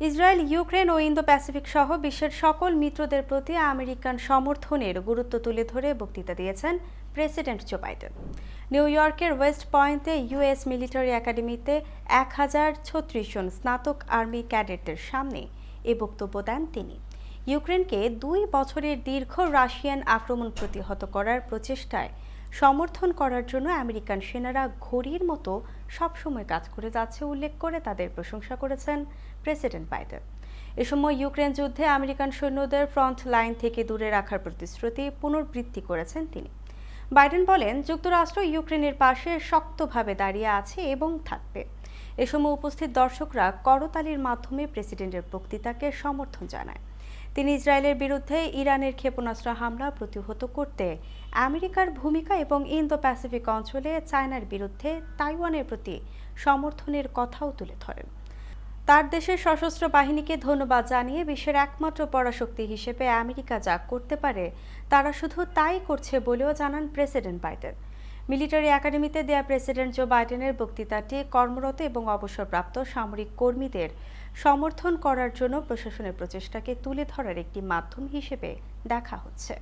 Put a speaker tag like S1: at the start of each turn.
S1: Israel, Ukraine ও Indo Pacific সহ বিশ্বের সকল মিত্রদের প্রতি আমেরিকান সমর্থনের গুরুত্ব তুলে ধরে বক্তৃতা দিয়েছেন প্রেসিডেন্ট জো বাইডেন। নিউ ইয়র্কের ওয়েস্ট পয়েন্টে ইউএস মিলিটারি একাডেমিতে এক হাজার ছত্রিশ জন স্নাতক আর্মি ক্যাডেটদের সামনে এ বক্তব্য দেন তিনি। ইউক্রেনকে দুই বছরের দীর্ঘ রাশিয়ান আক্রমণ প্রতিহত করার প্রচেষ্টায় সমর্থন করার জন্য আমেরিকান সেনারা ঘড়ির মতো সবসময় কাজ করে যাচ্ছে উল্লেখ করে তাদের প্রশংসা করেছেন প্রেসিডেন্ট বাইডেন। এ সময় ইউক্রেন যুদ্ধে আমেরিকান সৈন্যদের ফ্রন্ট লাইন থেকে দূরে রাখার প্রতিশ্রুতি পুনর্বৃত্তি করেছেন তিনি। বাইডেন বলেন, যুক্তরাষ্ট্র ইউক্রেনের পাশে শক্তভাবে দাঁড়িয়ে আছে এবং থাকবে। এ সময় উপস্থিত দর্শকরা করতালির মাধ্যমে প্রেসিডেন্টের বক্তৃতাকে সমর্থন জানায়। তিনি ইসরায়েলের বিরুদ্ধে ইরানের ক্ষেপণাস্ত্র হামলা প্রতিহত করতে আমেরিকার ভূমিকা এবং ইন্দো প্যাসিফিক অঞ্চলে চায়নার বিরুদ্ধে তাইওয়ানের প্রতি সমর্থনের কথাও তুলে ধরেন। তার দেশের সশস্ত্র বাহিনীকে ধন্যবাদ জানিয়ে বিশ্বের একমাত্র পরাশক্তি হিসেবে আমেরিকা যা করতে পারে, তারা শুধু তাই করছে বলেও জানান প্রেসিডেন্ট বাইডেন। মিলিটারি একাডেমিতে দেয়া প্রেসিডেন্ট জো বাইডেনের বক্তৃতাটি কর্মরত এবং অবসরপ্রাপ্ত সামরিক কর্মীদের সমর্থন করার জন্য প্রশাসনের প্রচেষ্টাকে তুলে ধরার একটি মাধ্যম হিসেবে দেখা হচ্ছে।